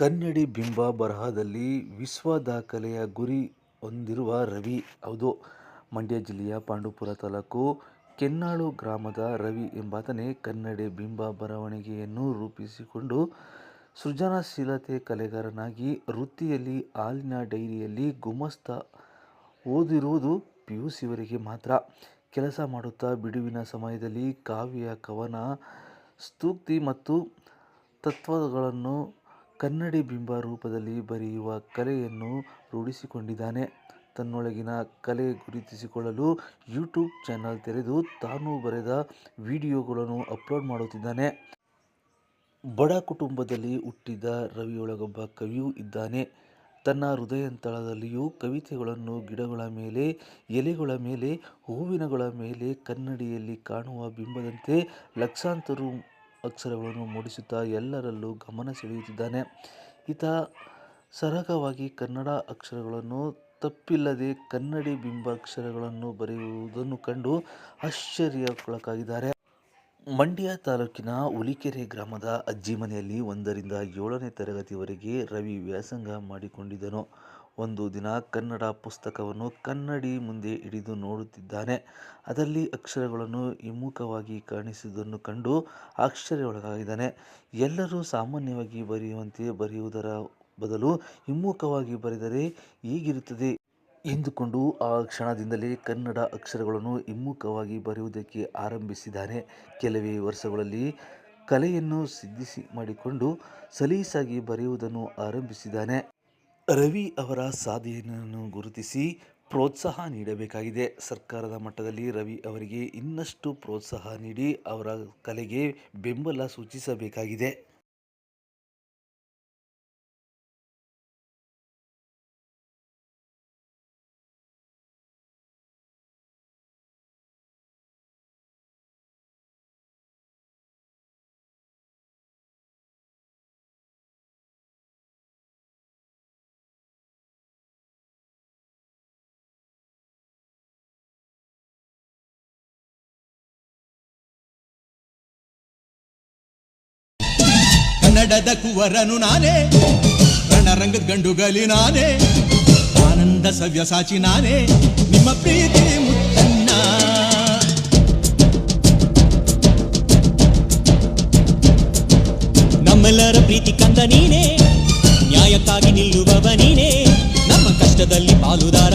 ಕನ್ನಡಿ ಬಿಂಬ ಬರಹದಲ್ಲಿ ವಿಶ್ವ ದಾಖಲೆಯ ಗುರಿ ಹೊಂದಿರುವ ರವಿ. ಹೌದು, ಮಂಡ್ಯ ಜಿಲ್ಲೆಯ ಪಾಂಡುಪುರ ತಾಲೂಕು ಕೆನ್ನಾಳು ಗ್ರಾಮದ ರವಿ ಎಂಬಾತನೇ ಕನ್ನಡಿ ಬಿಂಬ ಬರವಣಿಗೆಯನ್ನು ರೂಪಿಸಿಕೊಂಡು ಸೃಜನಶೀಲತೆ ಕಲೆಗಾರನಾಗಿ ವೃತ್ತಿಯಲ್ಲಿ ಹಾಲಿನ ಡೈರಿಯಲ್ಲಿ ಗುಮಸ್ತ ಓದಿರುವುದು ಪಿ ಯು ಸಿವರಿಗೆ ಮಾತ್ರ. ಕೆಲಸ ಮಾಡುತ್ತಾ ಬಿಡುವಿನ ಸಮಯದಲ್ಲಿ ಕಾವ್ಯ, ಕವನ, ಸ್ತೂಕ್ತಿ ಮತ್ತು ತತ್ವಗಳನ್ನು ಕನ್ನಡಿ ಬಿಂಬ ರೂಪದಲ್ಲಿ ಬರೆಯುವ ಕಲೆಯನ್ನು ರೂಢಿಸಿಕೊಂಡಿದ್ದಾನೆ. ತನ್ನೊಳಗಿನ ಕಲೆ ಗುರುತಿಸಿಕೊಳ್ಳಲು ಯೂಟ್ಯೂಬ್ ಚಾನೆಲ್ ತೆರೆದು ತಾನು ಬರೆದ ವಿಡಿಯೋಗಳನ್ನು ಅಪ್ಲೋಡ್ ಮಾಡುತ್ತಿದ್ದಾನೆ. ಬಡ ಕುಟುಂಬದಲ್ಲಿ ಹುಟ್ಟಿದ ರವಿಯೊಳಗೊಬ್ಬ ಕವಿಯೂ ಇದ್ದಾನೆ. ತನ್ನ ಹೃದಯಂತಳದಲ್ಲಿಯೂ ಕವಿತೆಗಳನ್ನು ಗಿಡಗಳ ಮೇಲೆ, ಎಲೆಗಳ ಮೇಲೆ, ಹೂವಿನಗಳ ಮೇಲೆ ಕನ್ನಡಿಯಲ್ಲಿ ಕಾಣುವ ಬಿಂಬದಂತೆ ಲಕ್ಷಾಂತರ ಅಕ್ಷರಗಳನ್ನು ಮೂಡಿಸುತ್ತಾ ಎಲ್ಲರಲ್ಲೂ ಗಮನ ಸೆಳೆಯುತ್ತಿದ್ದಾನೆ. ಈತ ಸರಾಗವಾಗಿ ಕನ್ನಡ ಅಕ್ಷರಗಳನ್ನು ತಪ್ಪಿಲ್ಲದೆ ಕನ್ನಡಿ ಬಿಂಬಾಕ್ಷರಗಳನ್ನು ಬರೆಯುವುದನ್ನು ಕಂಡು ಆಶ್ಚರ್ಯಕ್ಕೊಳಗಾಗಿದ್ದಾರೆ. ಮಂಡ್ಯ ತಾಲೂಕಿನ ಹುಲಿಕೆರೆ ಗ್ರಾಮದ ಅಜ್ಜಿ ಮನೆಯಲ್ಲಿ ಒಂದರಿಂದ ಏಳನೇ ತರಗತಿವರೆಗೆ ರವಿ ವ್ಯಾಸಂಗ ಮಾಡಿಕೊಂಡಿದ್ದನು. ಒಂದು ದಿನ ಕನ್ನಡ ಪುಸ್ತಕವನ್ನು ಕನ್ನಡಿ ಮುಂದೆ ಹಿಡಿದು ನೋಡುತ್ತಿದ್ದಾನೆ. ಅದರಲ್ಲಿ ಅಕ್ಷರಗಳನ್ನು ಹಿಮ್ಮುಖವಾಗಿ ಕಾಣಿಸುವುದನ್ನು ಕಂಡು ಆಶ್ಚರ್ಯಕ್ಕೊಳಗಾಗಿದ್ದಾನೆ. ಎಲ್ಲರೂ ಸಾಮಾನ್ಯವಾಗಿ ಬರೆಯುವಂತೆ ಬರೆಯುವುದರ ಬದಲು ಹಿಮ್ಮುಖವಾಗಿ ಬರೆದರೆ ಹೇಗಿರುತ್ತದೆ? ಎಂದುಕೊಂಡು ಆ ಕ್ಷಣದಿಂದಲೇ ಕನ್ನಡ ಅಕ್ಷರಗಳನ್ನು ಹಿಮ್ಮುಖವಾಗಿ ಬರೆಯುವುದಕ್ಕೆ ಆರಂಭಿಸಿದ್ದಾನೆ. ಕೆಲವೇ ವರ್ಷಗಳಲ್ಲಿ ಕಲೆಯನ್ನು ಸಿದ್ಧಿಸಿ ಮಾಡಿಕೊಂಡು ಸಲೀಸಾಗಿ ಬರೆಯುವುದನ್ನು ಆರಂಭಿಸಿದ್ದಾನೆ. ರವಿ ಅವರ ಸಾಧನೆಯನ್ನು ಗುರುತಿಸಿ ಪ್ರೋತ್ಸಾಹ ನೀಡಬೇಕಾಗಿದೆ. ಸರ್ಕಾರದ ಮಟ್ಟದಲ್ಲಿ ರವಿ ಅವರಿಗೆ ಇನ್ನಷ್ಟು ಪ್ರೋತ್ಸಾಹ ನೀಡಿ ಅವರ ಕಲೆಗೆ ಬೆಂಬಲ ಸೂಚಿಸಬೇಕಾಗಿದೆ. ಕನ್ನಡದ ಕುವರನು ನಾನೇ. ರಣರಂಗದ ಗಂಡುಗಲಿ ನಾನೇ. ಆನಂದ ಸವ್ಯಸಾಚಿ ನಾನೇ. ನಿಮ್ಮ ಪ್ರೀತಿ ಮುತ್ತನ್ನ. ನಮ್ಮೆಲ್ಲರ ಪ್ರೀತಿ ಕಂದ ನೀನೇ. ನ್ಯಾಯಕ್ಕಾಗಿ ನಿಲ್ಲುವವ ನೀನೇ. ನಮ್ಮ ಕಷ್ಟದಲ್ಲಿ ಪಾಲುದಾರ